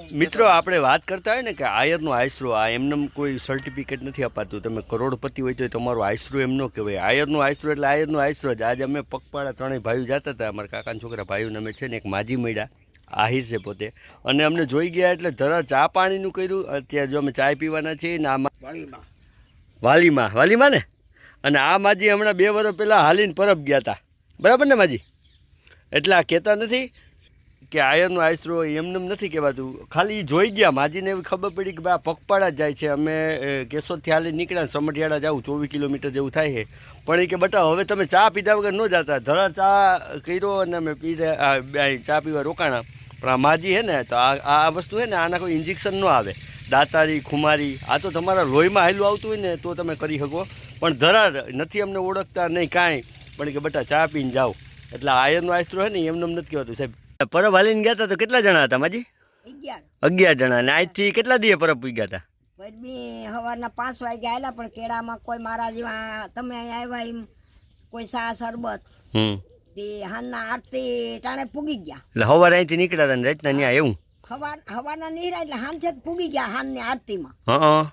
મિત્રો આપણે વાત કરતા હોય ને કે આયરનો આશરો આ એમને કોઈ સર્ટિફિકેટ નથી અપાતું. તમે કરોડપતિ હોય તો તમારો આશરો એમ ન કહેવાય. આયરનો આશરો એટલે આયરનો આશરો જ. આજે અમે પગપાળા ત્રણેય ભાઈઓ જતા હતા. અમારા કાકાના છોકરા ભાઈઓને અમે છે ને એક માજી મળ્યા આહિર છે પોતે. અને અમને જોઈ ગયા એટલે જરા ચા પાણીનું કર્યું. અત્યારે જો અમે ચાય પીવાના છીએ ને આમાં વાલીમાં. વાલીમાં. ને? અને આ માજી હમણાં બે વર્ષ પહેલાં હાલીને પરબ ગયા હતા બરાબર ને માજી? એટલે આ કહેતા નથી કે આયરનો આશરો એમને એમ નથી કહેવાતું. ખાલી જોઈ ગયા. માજીને એવી ખબર પડી કે ભાઈ પગપાળા જ જાય છે. અમે કેશોદથી હાલી નીકળ્યા સમઢિયાળા જાઉં, ચોવીસ કિલોમીટર જેવું થાય છે. પણ એ કે બટા, હવે તમે ચા પીધા વગર ન જતા. ધરા ચા કર્યો અને અમે પીધા ચા પીવા રોકાણા. પણ આ માજી છે ને, તો આ આ વસ્તુ છે ને, આના કોઈ ઇન્જેક્શન ન આવે. દાતારી, ખુમારી, આ તો તમારા લોહીમાં હાલું આવતું હોય ને, તો તમે કરી શકો. પણ ધરાર નથી અમને ઓળખતા, નહીં કાંઈ. પણ કે બટા, ચા પીને જાઓ. એટલે આયરનો આશરો છે ને એમને એમ નથી કહેવાતું. સાહેબ પરબ હાલીને ગયા હતા તો કેટલા જણા હતા માજી? અગિયાર. જણા. ને આજથી કેટલા દિવસે પરબ પૂઈ ગયા હતા પછી સવારના પાંચ વાગે આવેલા પણ કેળામાં કોઈ મારા જેવા તમે અહીંયા આવ્યા એમ કોઈ સા શરબત હમ. તે આરતી ટાણે પૂગી ગયા. એટલે સવારે અહીંથી નીકળ્યા હતા ને રાતના ત્યાં એવું? હવાર હવારના નીરા એટલે છે પૂગી ગયા આરતીમાં. હા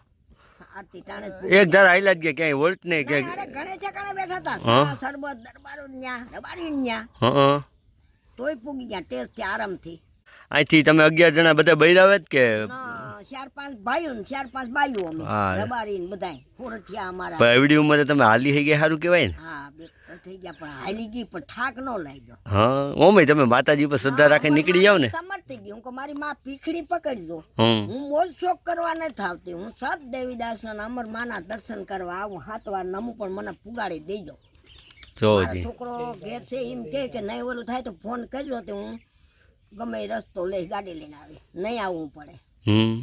એક ધાર હાઈલા જ ગયા ક્યાંય વોલ્ટ ને કે ઘણે ઠેકાણે બેઠા હતા હા. શરબત દરબારો ન્યા દરબારી ન્યા. હા. તોય પૂગી ગયા ટેસ્ટથી આરામથી. અહીંથી તમે અગિયાર જણા બધા બૈરાવે જ કે? ચાર પાંચ ભાઈઓ ને ચાર પાંચ બાઈઓ અમે હા. ને બધાય ફોરઠિયા અમારા. પણ એવડી ઉંમરે તમે હાલી થઈ ગયા સારું કહેવાય ને? હા થઈ ગયા પણ હાલી ગઈ પણ થાક ન લાગ્યો. હા ઓમે તમે માતાજી પર શ્રદ્ધા રાખીને નીકળી જાવ ને. સમજતી ગઈ હું કે મારી માં પીખડી પકડી દો. હું મોજ શોખ કરવા નથી આવતી હું સત દેવીદાસ ના અમર માના દર્શન કરવા આવું હાથ વાર નમું પણ મને પુગાડી દેજો. જો મારો છોકરો ઘેર છે એમ કહે કે નહીં ઓલું થાય તો ફોન કરજો તો હું ગમે રસ્તો લઈ ગાડી લઈને આવી. નહીં આવવું પડે.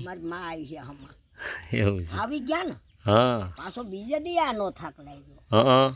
મારી માં આવી છે હમણાં. એવું આવી ગયા ને? હા. પાછો બીજે દી આ નો થાક લાગ્યો. હા.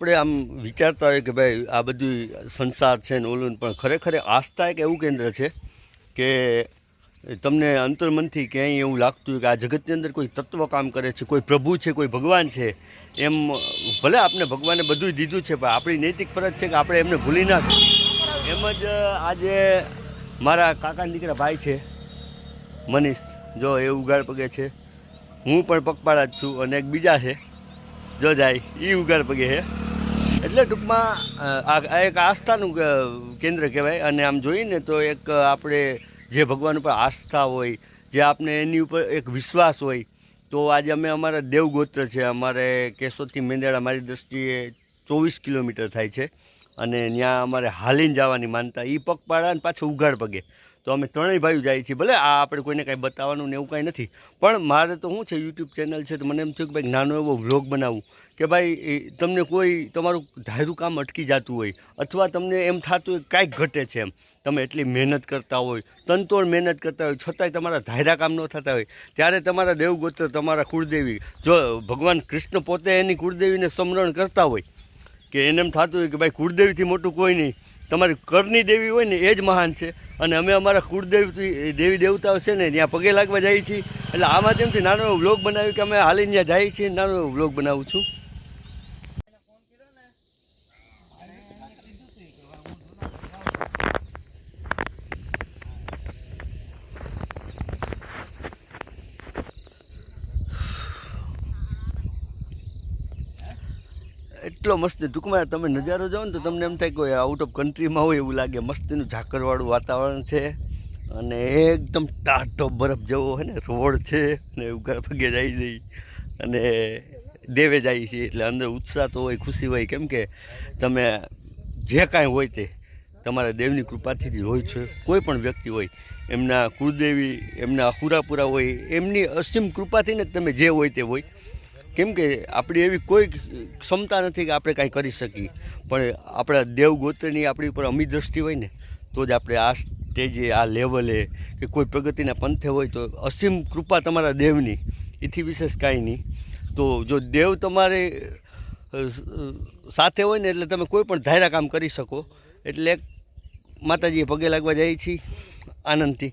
આપણે આમ વિચારતા હોય કે ભાઈ આ બધું સંસાર છે ને ઓલું પણ ખરેખર આસ્થા એક એવું કેન્દ્ર છે કે તમને અંતર્મનથી ક્યાંય એવું લાગતું હોય કે આ જગતની અંદર કોઈ તત્વ કામ કરે છે, કોઈ પ્રભુ છે, કોઈ ભગવાન છે, એમ ભલે આપણે ભગવાને બધું દીધું છે, પણ આપણી નૈતિક ફરજ છે કે આપણે એમને ભૂલી ના શકીએ. એમ જ આજે મારા કાકાના દીકરા ભાઈ છે, મનીષ, જો એ ઉગાડ પગે છે. હું પણ પગપાળા જ છું અને એક બીજા છે. જો જાય એ ઉગાડ પગે છે. એટલે ટૂંકમાં આ એક આસ્થાનું કેન્દ્ર કહેવાય. અને આમ જોઈએ તો એક આપણે જે ભગવાન ઉપર આસ્થા હોય, જે આપણે એની ઉપર એક વિશ્વાસ હોય, તો આજે અમે અમારા દેવગોત્ર છે. અમારે કેશોદથી મેંદેડા મારી દ્રષ્ટિએ ચોવીસ કિલોમીટર થાય છે. અને ત્યાં અમારે હાલીને જવાની માનતા. એ પગપાળા અને પાછું ઉઘાડ પગે. તો અમે ત્રણેય ભાઈઓ જાય છીએ. ભલે આ આપણે કોઈને કાંઈ બતાવવાનું ને એવું કાંઈ નથી, પણ મારે તો શું છે યુટ્યુબ ચેનલ છે, તો મને એમ થયું કે ભાઈ નાનો એવો વ્લોગ બનાવું, કે ભાઈ તમને કોઈ તમારું ધાર્યું કામ અટકી જતું હોય, અથવા તમને એમ થતું હોય કાંઈક ઘટે છે એમ, તમે એટલી મહેનત કરતા હોય, તનતોડ મહેનત કરતા હોય, છતાંય તમારા ધાર્યા કામ ન થતા હોય, ત્યારે તમારા દેવગોત્ર, તમારા કુળદેવી, જો ભગવાન કૃષ્ણ પોતે એની કુળદેવીને સ્મરણ કરતા હોય, કે એને એમ થતું હોય કે ભાઈ કુળદેવીથી મોટું કોઈ નહીં તમારી કરની દેવી હોય ને એ જ મહાન છે. અને અમે અમારા કુળદેવી દેવી દેવતાઓ છે ને ત્યાં પગે લાગવા જઈએ છીએ. એટલે આ માધ્યમથી નાનો વ્લોગ બનાવ્યું કે અમે હાલીને ત્યાં જઈએ છીએ નાનો વ્લોગ બનાવું છું. એટલો મસ્ત ટૂંકમાં તમે નજારો જાઓ ને તો તમને એમ થાય કે આઉટ ઓફ કન્ટ્રીમાં હોય એવું લાગે. મસ્તીનું ઝાકરવાળું વાતાવરણ છે અને એકદમ ટાટો બરફ જેવો હોય ને, રોડ છે અને ઉઘાડ પગે જાય જઈ અને દેવે જાય છે એટલે અંદર ઉત્સાહ તો હોય, ખુશી હોય. કેમ કે તમે જે કાંઈ હોય તે તમારા દેવની કૃપાથી જ હોય છે. કોઈ પણ વ્યક્તિ હોય, એમના કુળદેવી, એમના અખુરાપુરા હોય, એમની અસીમ કૃપાથી ને તમે જે હોય તે હોય. કેમ કે આપણી એવી કોઈ ક્ષમતા નથી કે આપણે કાંઈ કરી શકીએ. પણ આપણા દેવ ગોત્રની આપણી ઉપર અમી દ્રષ્ટિ હોય ને, તો જ આપણે આ સ્ટેજે, આ લેવલે કે કોઈ પ્રગતિના પંથે હોય તો અસીમ કૃપા તમારા દેવની. એથી વિશેષ કાંઈ નહીં. તો જો દેવ તમારે સાથે હોય ને એટલે તમે કોઈ પણ ધાયરા કામ કરી શકો. એટલે માતાજીએ પગે લાગવા જાય છીએ આનંદથી.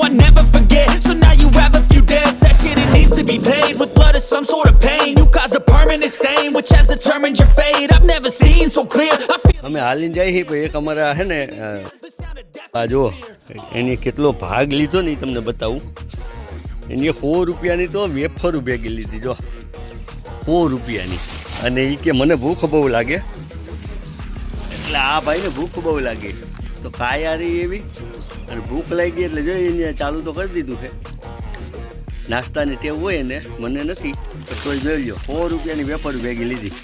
I never forget. So now you have a few debts. That shit, it needs to be paid with blood or some sort of pain. You caused a permanent stain, which has determined your fate. I've never seen so clear. I feel અમે હાલીને જઈએ પણ એક અમારા છે ને આ જો એને કેટલો ભાગ લીધો ને તમને બતાવું એની સો રૂપિયાની તો વેફર ભેગી લીધી જો સો રૂપિયાની અને એ કે મને ભૂખ બહુ લાગે એટલે આ ભાઈને ભૂખ બહુ લાગે તો કાયારી એવી અને ભૂખ લાગી એટલે જોઈએ ને ચાલુ તો કરી દીધું છે. નાસ્તાની ટેવ હોય ને મને નથી, તો તોય જોઈ લો સો રૂપિયાની વેફર ભેગી લીધી.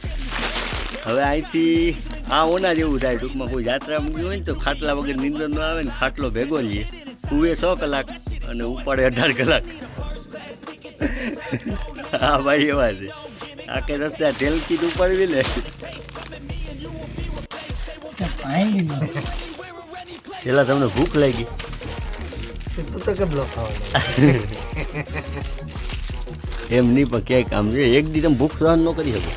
હવે અહીંથી આ ઓના જેવું થાય, ટૂંકમાં કોઈ યાત્રા મૂકી હોય ને તો ખાટલા વગર નીંદર ન આવે ને ખાટલો ભેગો લઈએ કુએ સો કલાક અને ઉપાડે અઢાર કલાક. હા ભાઈ, એવા છે. આ કે રસ્તે ઢેલકી ઉપાડવી ને પેલા તમને ભૂખ લાગી. એમ નહીં પણ ક્યાંય કામ છે એક દી તમે ભૂખ સહન ન કરી શકો.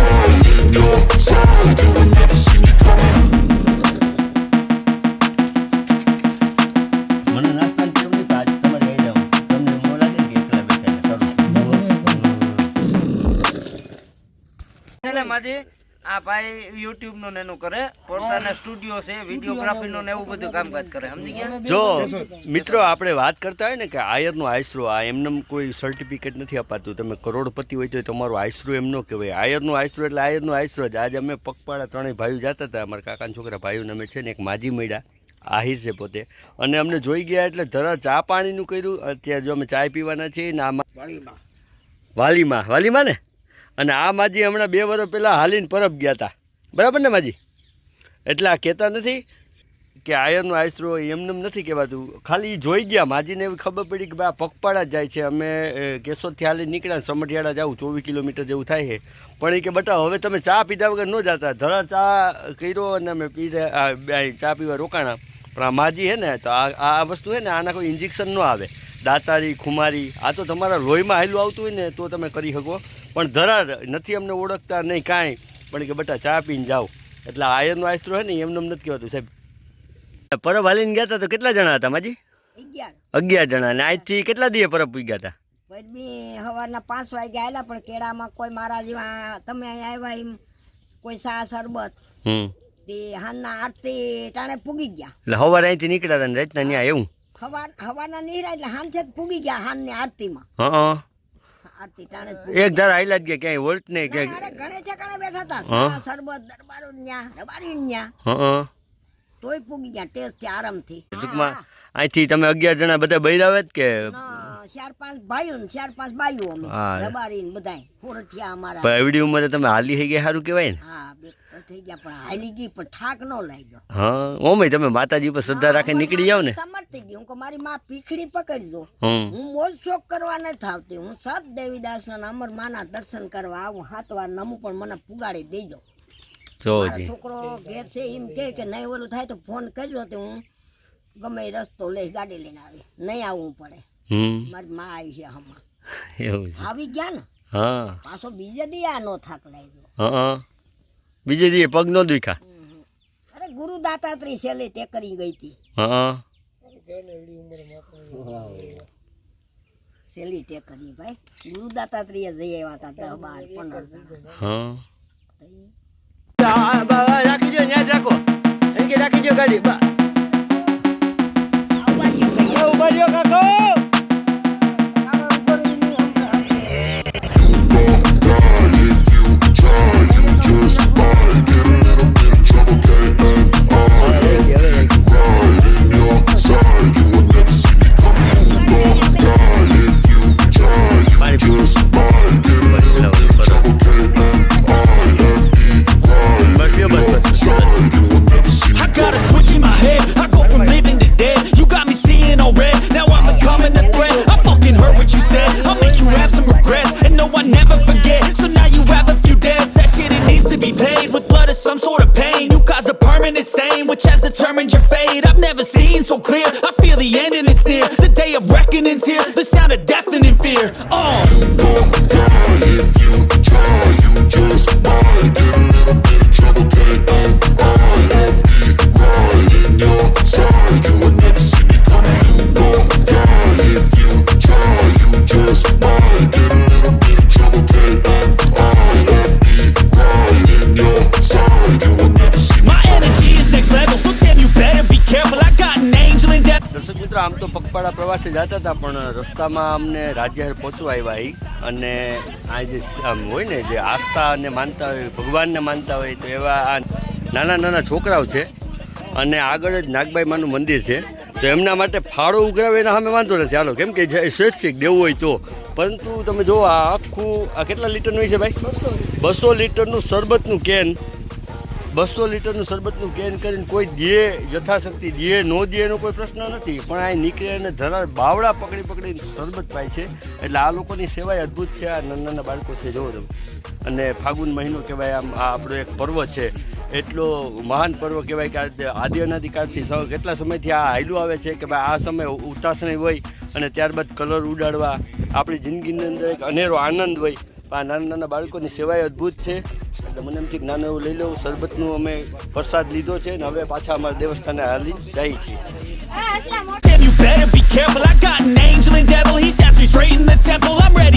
મને નું એનું કરે. પોતાના સ્ટુડિયો છે વિડીયોગ્રાફી નું એવું બધું કામકાજ કરે સમજી ગયા? જો મિત્રો આપણે વાત કરતા હોય ને કે આયરનો આશરો આ એમને કોઈ સર્ટિફિકેટ નથી અપાતું. તમે કરોડપતિ હોય તો તમારો આશરો એમ ન કહેવાય. આયરનો આશરો એટલે આયરનો આશરો જ. આજે અમે પગપાળા ત્રણેય ભાઈઓ જતા હતા. અમારા કાકાના છોકરા ભાઈઓને અમે છે ને એક માજી મળ્યા આહિર છે પોતે. અને અમને જોઈ ગયા એટલે જરા ચા પાણીનું કર્યું. અત્યારે જો અમે ચા પીવાના છીએ ને આમાં વાલીમાં. વાલીમાં. ને? અને આ માજી હમણાં બે વર્ષ પહેલાં હાલીને પરબ ગયા હતા બરાબર ને માજી? એટલે આ કહેતા નથી કે આયરનો આશરો એમને એમ નથી કહેવાતું. ખાલી જોઈ ગયા. માજીને એવી ખબર પડી કે ભાઈ પગપાળા જ જાય છે. અમે કેશોદથી હાલી નીકળ્યા સમઢિયાળા જાઉં. ચોવીસ કિલોમીટર જેવું થાય છે. પણ એ કે બટા હવે તમે ચા પીધા વગર ન જતા. ધરા ચા કર્યો અને અમે પીધા ચા પીવા રોકાણા. પણ આ માજી છે ને, તો આ આ વસ્તુ છે ને, આના કોઈ ઇન્જેક્શન ન આવે. દાતારી, ખુમારી, આ તો તમારા લોહીમાં હેલું આવતું હોય ને, તો તમે કરી શકો. પણ ધરાર નથી અમને ઓળખતા, નહીં કાંઈ. પણ કે બટા ચા પીને જાઓ. એટલે આયરનો આશરો હોય ને એમને એમ નથી કહેવાતું સાહેબ. પરબ હાલીને ગયા હતા તો કેટલા જણા હતા માજી? અગિયાર. જણા. ને આજથી કેટલા દીએ પરબ પી ગયા હતા સવારના પાંચ વાગે આવેલા પણ કેળામાં કોઈ મારા જેવા તમે અહીંયા આવ્યા એમ કોઈ સા શરબત હમ. તે હાલના આરતી ટાણે પૂગી ગયા. એટલે સવારે અહીંથી નીકળ્યા હતા ને રચના ત્યાં એવું? હવાર હવારના નીકળ્યા એટલે હાન છે પૂગી ગયા હાનની આરતીમાં. હા. એક ધાર આયલા જ ગયા ક્યાંય વોલ્ટ નહીં કે ઘણે ઠેકાણે બેઠા હતા. સરબત દરબારો ન્યા તોય પૂગી ગયા ટેસ્ટ આરામથી. ટૂંકમાં અહીંથી તમે અગિયાર જણા બધા બૈરાવે જ કે ચાર પાંચ ભાઈઓ ને ચાર પાંચ બાઈઓ અમે હા. દરબારી ને બધાય. પોરઠિયા અમારા. પણ એવડી ઉંમરે તમે હાલી થઈ ગયા સારું કહેવાય ને? હા બે થઈ ગયા પણ હાલી ગઈ પણ થાક ન લાગ્યો. હા ઓમે તમે માતાજી પર શ્રદ્ધા રાખી નીકળી જાવ ને? સમજ થઈ ગઈ હું કહું મારી માં પીખડી પકડી દો. હમ. હું મોજ શોખ કરવા નથી આવતી હું સત દેવીદાસ ના અમર માના દર્શન કરવા આવું હાથ વાર નમું પણ મને પુગાડી દેજો. મારો છોકરો ઘેર છે એમ કે કે નહીં ઓલું થાય તો ફોન કરજો તો હું ગમે એ રસ્તો લઈ ગાડી લઈને આવી. નહીં આવવું પડે. મારી માં આવી છે હમણાં. એવું છે. આવી ગયા ને? હા. પાછો બીજે દી આ નો થાક લાગ્યો. હા બીજે દી પગ નો દુખા અરે ગુરુ દાતાત્રી છેલ્લે તે કરી ગઈ હતી. હા છેલ્લી તે કરી ભાઈ. ગુરુ દાતાત્રીએ જઈ આવ્યા હતા દસ બાર પંદર હા. રાખી દો ત્યાં રાખો એમ કે રાખી દો ગાડી બા ઊભા રહ્યો કાકો. Never forget. So now you have a few debts. That shit, it needs to be paid. With blood or some sort of pain. You caused a permanent stain, which has determined your fate. I've never seen so clear. I feel the end and it's near. The day of reckoning's here. The sound of deafening fear. Oh. પ્રવાસે જતા હતા પણ રસ્તામાં અમને રાજ્ય પહોંચવા આવ્યા અને આ જે આમ હોય ને જે આસ્થા અને માનતા હોય ભગવાનને માનતા હોય તો એવા આ નાના નાના છોકરાઓ છે. અને આગળ જ નાગબાઈ માનું મંદિર છે. તો એમના માટે ફાળો ઉઘરાવે એના સામે વાંધો નથી. ચાલો કેમ કે જે સ્વૈચ્છિક દેવું હોય તો. પરંતુ તમે જુઓ આ આખું આ કેટલા લીટરનું હોય છે ભાઈ? બસો લીટરનું શરબતનું કેન બસો લીટરનું શરબતનું કેન કરીને કોઈ દે, યથાશક્તિ દે, નો દે એનો કોઈ પ્રશ્ન નથી. પણ આ નીકળે અને ધરા બાવડા પકડી પકડીને શરબત પાય છે. એટલે આ લોકોની સેવાય અદ્ભુત છે. આ નાના નાના બાળકો છે, જોવો તમે. અને ફાગુન મહિનો કહેવાય આમ આ આપણો એક પર્વ છે. એટલો મહાન પર્વ કહેવાય કે આદિ અનાદિકાળથી કેટલા સમયથી આ હાયલું આવે છે કે ભાઈ આ સમય ઉતાસણી હોય અને ત્યારબાદ કલર ઉડાડવા. આપણી જિંદગીની અંદર એક અનેરો આનંદ હોય. આ નાના નાના બાળકોની સેવાય અદ્ભુત છે. એટલે મને એમ છે જ્ઞાન એવું લઈ લઉં શરબતનું અમે પ્રસાદ લીધો છે ને હવે પાછા અમારા દેવસ્થાને હાલી જાય છે you better be careful. I got an angel and devil. He snaps me straight in the temple. I'm ready